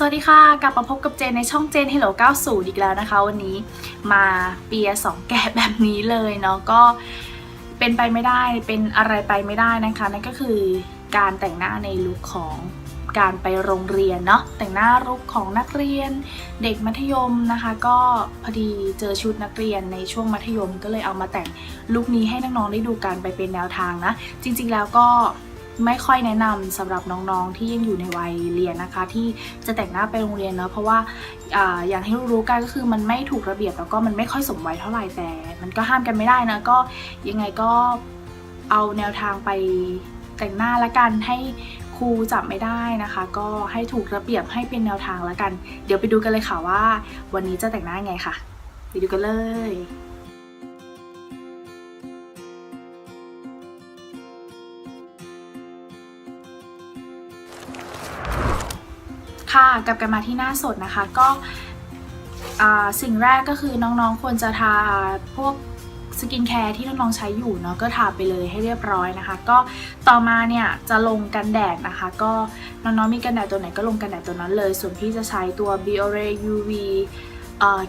สวัสดีค่ะ กลับมาพบกับเจนในช่องเจน Hello 90 อีกแล้วนะคะ วันนี้มาเปียสองแกะแบบนี้เลยเนาะก็เป็นไปไม่ได้เป็นอะไรไปไม่ได้นะคะ นั่นก็คือการแต่งหน้าในลุคของการไปโรงเรียนเนาะแต่งหน้าลุคของนักเรียน เด็กมัธยมนะคะ ก็พอดีเจอชุดนักเรียนในช่วงมัธยมก็เลยเอามาแต่งลุคนี้ให้น้องๆได้ดูกันไปเป็นแนวทางนะ จริงๆแล้วก็ ไม่ค่อยแนะนำสำหรับน้องๆที่ยังอยู่ในวัยเรียนนะคะ ที่จะแต่งหน้าไปโรงเรียนเนาะเพราะว่าอย่างที่รู้กันก็คือมันไม่ถูกระเบียบแล้วก็มันไม่ค่อยสมวัยเท่าไหร่แต่ มันก็ห้ามกันไม่ได้นะก็ยังไงก็เอาแนวทางไปแต่งหน้าละกันให้ครูจับไม่ได้นะคะ ก็ให้ถูกระเบียบให้เป็นแนวทางละกัน เดี๋ยวไปดูกันเลยค่ะว่า วันนี้จะแต่งหน้าไงค่ะ ไปดูกันเลย กลับกันมาที่หน้าสดนะคะก็สิ่งแรกก็คือน้องๆควรจะทาพวกสกินแคร์ที่น้องๆใช้อยู่เนาะก็ทาไปเลยให้เรียบร้อยนะคะ ก็ต่อมาเนี่ยจะลงกันแดดนะคะ ก็น้องๆมีกันแดดตัวไหนก็ลงกันแดดตัวนั้นเลย ส่วนพี่จะใช้ตัว Biore UV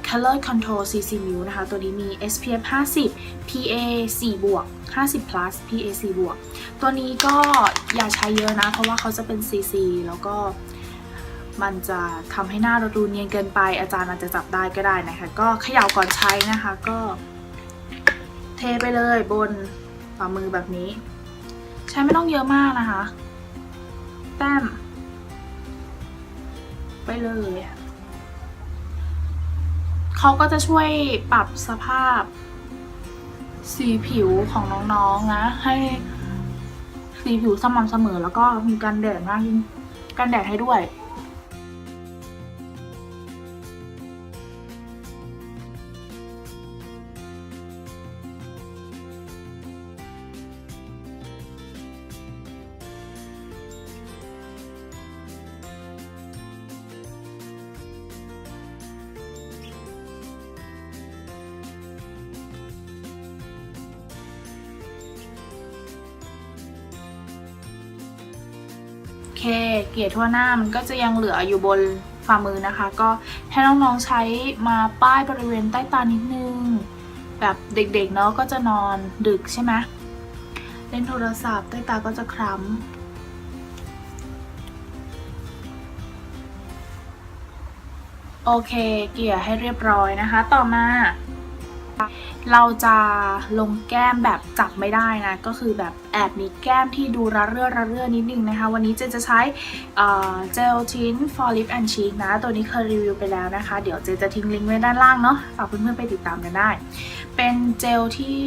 Color Control CC m i l นะคะ ตัวนี้มี SPF 50 PA 4บวก50 plus PA 4บวกตัวนี้ก็อย่าใช้เยอะนะ เพราะว่าเขาจะเป็น CC แล้วก็ มันจะทำให้หน้าเราดูเนียนเกินไป อาจารย์อาจจะจับได้ก็ได้นะคะ ก็เขย่าก่อนใช้นะคะ ก็ เทไปเลยบนฝ่ามือแบบนี้ ใช้ไม่ต้องเยอะมากนะคะ แต้ม ไปเลยเขาก็จะช่วยปรับสภาพ สีผิวของน้องๆนะให้สีผิวสม่ำเสมอแล้วก็มีกันแดดมากยิ่งกันแดดให้ด้วย เค เกลี่ยทั่วหน้ามันก็จะยังเหลืออยู่บนฝ่ามือนะคะ ก็ให้น้องๆใช้มาป้ายบริเวณใต้ตานิดนึง แบบเด็กๆเนาะก็จะนอนดึกใช่ไหมเล่นโทรศัพท์ใต้ตาก็จะคล้ำโอเค เกลี่ยให้เรียบร้อยนะคะ ต่อมา เราจะลงแก้มแบบจับไม่ได้นะ ก็คือแบบแอบมีแก้มที่ดูระเรื่อระเรื่อนิดนึงนะคะ วันนี้เจนจะใช้เจลทิ้น for lip and cheek นะ ตัวนี้เคยรีวิวไปแล้วนะคะ เดี๋ยวเจนจะทิ้งลิงก์ไว้ด้านล่างเนาะฝากเพื่อนๆไปติดตามกันได้ เป็นเจลที่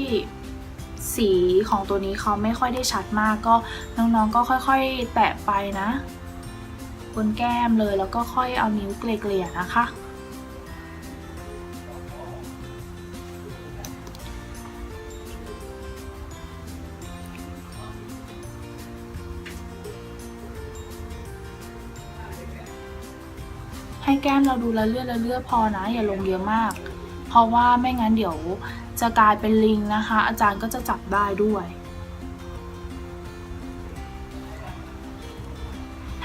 สีของตัวนี้เขาไม่ค่อยได้ชัดมากก็น้องๆก็ค่อยๆ แตะไปนะ บนแก้มเลยแล้วก็ค่อยเอานิ้วเกลี่ยๆนะคะ ให้แก้มเราดูละเลือดละเลือดพอนะ อย่าลงเยอะมาก เพราะว่าไม่งั้นเดี๋ยวจะกลายเป็นลิงนะคะ อาจารย์ก็จะจับได้ด้วย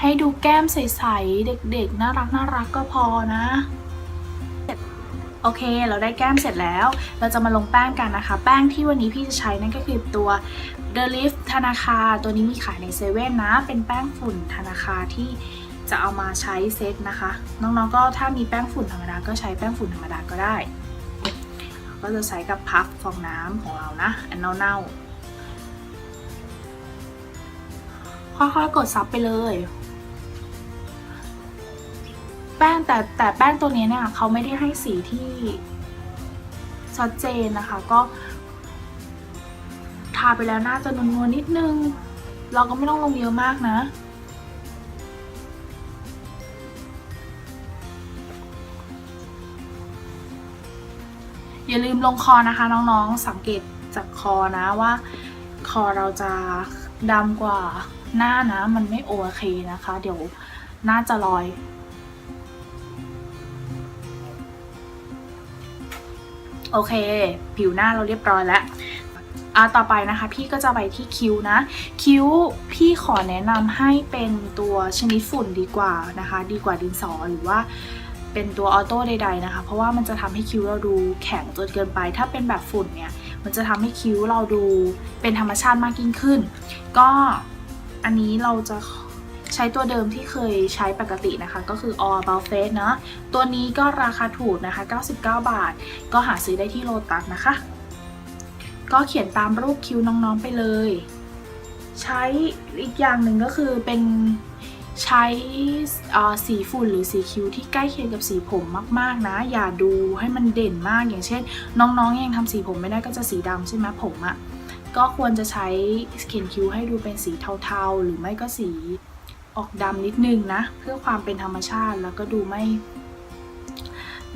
ให้ดูแก้มใสๆเด็กๆ น่ารักน่ารักก็พอนะโอเค เราได้แก้มเสร็จแล้ว เราจะมาลงแป้งกันนะคะ แป้งที่วันนี้พี่จะใช้นั่นก็คือตัว The Lift ธนาคาร ตัวนี้มีขายในเซเว่นนะ เป็นแป้งฝุ่นธนาคารที่ จะเอามาใช้เซตนะคะ น้องๆก็ถ้ามีแป้งฝุ่นธรรมดาก็ใช้แป้งฝุ่นธรรมดาก็ได้ ก็จะใช้กับพัฟฟองน้ำของเรานะอันเน่าๆค่อยๆกดซับไปเลย แป้งแต่แต่แป้งตัวนี้เนี่ยเขาไม่ได้ให้สีที่ชัดเจนนะคะก็ทาไปแล้วน่าจะนวลๆนิดนึง เราก็ไม่ต้องลงเยอะมากนะ อย่าลืมลงคอนะคะน้องๆ สังเกตจากคอนะว่า คอเราจะดำกว่าหน้านะ มันไม่โอเคนะคะ เดี๋ยวหน้าจะลอยโอเค ผิวหน้าเราเรียบร้อยแล้วอ่าต่อไปนะคะ พี่ก็จะไปที่คิ้วนะ คิ้วพี่ขอแนะนำให้เป็นตัวชนิดฝุ่นดีกว่านะคะ ดีกว่าดินสอหรือว่า เป็นตัวออโต้ใดๆนะคะ เพราะว่ามันจะทำให้คิ้วเราดูแข็งจนเกินไป ถ้าเป็นแบบฝุ่นเนี่ยมันจะทำให้คิ้วเราดูเป็นธรรมชาติมากยิ่งขึ้น ก็อันนี้เราจะใช้ตัวเดิมที่เคยใช้ปกตินะคะ ก็คือ All About Face นะตัวนี้ก็ราคาถูกนะคะ 99 บาท ก็หาซื้อได้ที่โลตัสนะคะ ก็เขียนตามรูปคิ้วน้องๆไปเลย ใช้อีกอย่างหนึ่งก็คือเป็น ใช้สีฝุ่นหรือสีคิ้วที่ใกล้เคียงกับสีผมมากๆนะ อย่าดูให้มันเด่นมากอย่างเช่น น้องๆยังทำสีผมไม่ได้ก็จะสีดำใช่ไหมผมอะ่ะก็ควรจะใช้เขียนคิ้วให้ดูเป็นสีเทาๆ หรือไม่ก็สีออกดำนิดนึงนะ เพื่อความเป็นธรรมชาติแล้วก็ดูไม่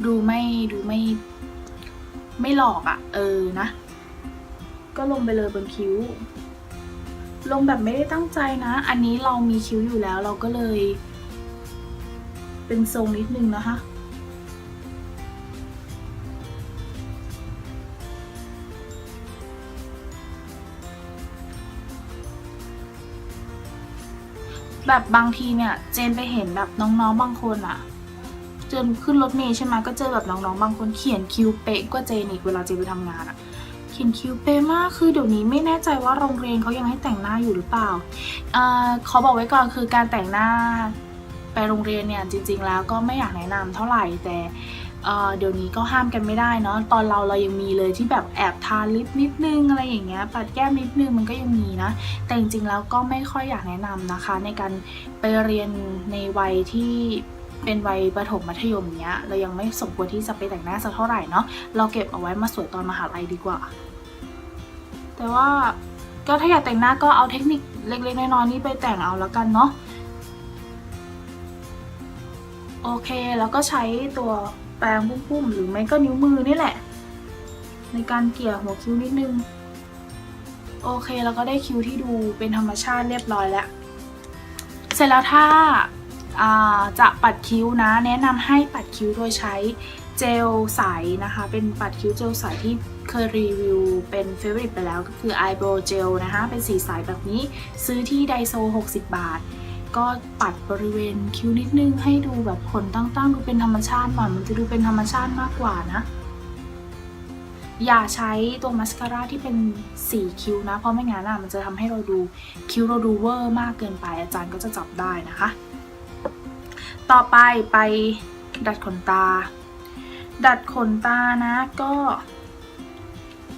ดูไม่ดูไม่ ไม่หลอกอะ่ะ เออนะ ก็ลงไปเลยบนคิ้ว ลงแบบไม่ได้ตั้งใจนะ อันนี้เรามีคิ้วอยู่แล้วเราก็เลย เป็นทรงนิดนึงนะคะ แบบบางทีเนี่ยเจนไปเห็นแบบน้องๆบางคนอะเจนขึ้นรถเมล์ใช่ไหมก็เจอแบบน้องๆบางคนเขียนคิ้วเป๊ะกว่าเจนอีกเวลาเจนไปทำงานอะ ขียนคิ้วเป๊ะมากคือเดี๋ยวนี้ไม่แน่ใจว่าโรงเรียนเขายังให้แต่งหน้าอยู่หรือเปล่าอ่าขอบอกไว้ก่อนคือการแต่งหน้าไปโรงเรียนเนี่ยจริง ๆ แล้วก็ไม่อยากแนะนำเท่าไหร่แต่เดี๋ยวนี้ก็ห้ามกันไม่ได้เนาะตอนเราเรายังมีเลยที่แบบแอบทาลิปนิดนึงอะไรอย่างเงี้ยปัดแก้มนิดนึงมันก็ยังมีนะ แต่จริงๆแล้วก็ไม่ค่อยอยากแนะนำนะคะ ในการไปเรียนในวัยที่เป็นวัยประถมมัธยมเนี้ย เรายังไม่สมควรที่จะไปแต่งหน้าสักเท่าไหร่เนาะเราเก็บเอาไว้มาสวยตอนมหาลัยดีกว่า แต่ว่าก็ถ้าอยากแต่งหน้าก็เอาเทคนิคเล็กๆน้อยๆนี้ไปแต่งเอาแล้วกันเนาะโอเคแล้วก็ใช้ตัวแปรงพุ่มๆหรือไม่ก็นิ้วมือนี่แหละ ในการเกี่ยหัวคิ้วนิดนึง โอเคแล้วก็ได้คิ้วที่ดูเป็นธรรมชาติเรียบร้อยแล้ว เสร็จแล้วถ้าาจะปัดคิ้วนะ แนะนำให้ปัดคิ้วโดยใช้เจลใสนะคะ เป็นปัดคิ้วเจลใสที่ เคยรีวิวเป็นเฟ v o r i t e ไปแล้วก็คือ Eyebrow Gel นะคะ เป็นสีใสแบบนี้ซื้อที่ไดโซ 60 บาท ก็ปัดบริเวณคิ้วนิดนึงให้ดูแบบขนตั้งๆ ดูเป็นธรรมชาติหน่อยมันจะดูเป็นธรรมชาติมากกว่านะ อย่าใช้ตัวมัสคาร่าที่เป็นสีคิ้วนะ เพราะไม่งั้นมันจะทำให้เราดูคิ้วเราดูเวอร์มากเกินไปอาจารย์ก็จะจับได้นะคะ ต่อไปไปดัดขนตา ดัดขนตานะก็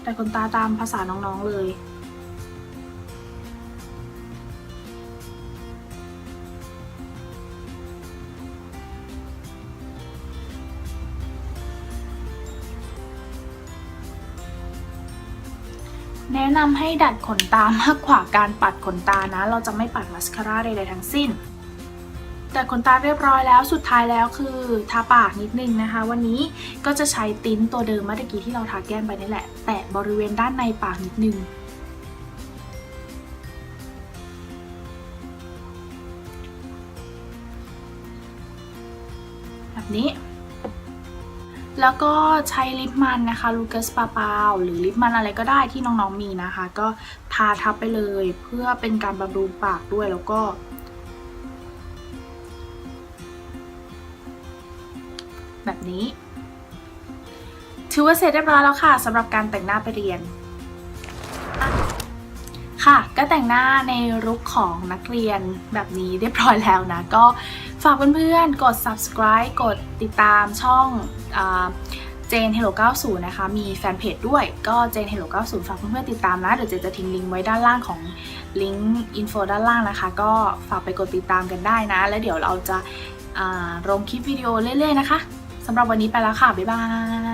ดัดขนตาตามภาษาน้องๆเลย แนะนำให้ดัดขนตามากกว่าการปัดขนตานะ เราจะไม่ปัดมัสคาร่าใดๆทั้งสิ้น ดัดขนตาเรียบร้อยแล้วสุดท้ายแล้วคือทาปากนิดนึงนะคะ วันนี้ก็จะใช้ติ้นตัวเดิมเมื่อกี้ที่เราทาแก้มไปนี่แหละ แตะบริเวณด้านในปากนิดนึงแบบนี้ แล้วก็ใช้ลิปมันนะคะลูกัสปาเปาหรือลิปมันอะไรก็ได้ที่น้องๆมีนะคะ ก็ทาทับไปเลยเพื่อเป็นการบำรุงปากด้วยแล้วก็ แบบนี้ ถือว่าเสร็จเรียบร้อยแล้วค่ะสำหรับการแต่งหน้าไปเรียน ค่ะ ก็แต่งหน้าในลุคของนักเรียนแบบนี้เรียบร้อยแล้วนะ ก็ฝากเพื่อนๆ กด subscribe กดติดตามช่องเจน Hello 90 นะคะ มีแฟนเพจด้วยก็เจน Hello 90 ฝากเพื่อนๆติดตามนะ เดี๋ยวเจนจะทิ้งลิงก์ไว้ด้านล่างของลิงก์อินโฟด้านล่างนะคะ ก็ฝากไปกดติดตามกันได้นะ แล้วเดี๋ยวเราจะลงคลิปวิดีโอเรื่อยๆนะคะ สำหรับวันนี้ไปแล้วค่ะ บ๊ายบาย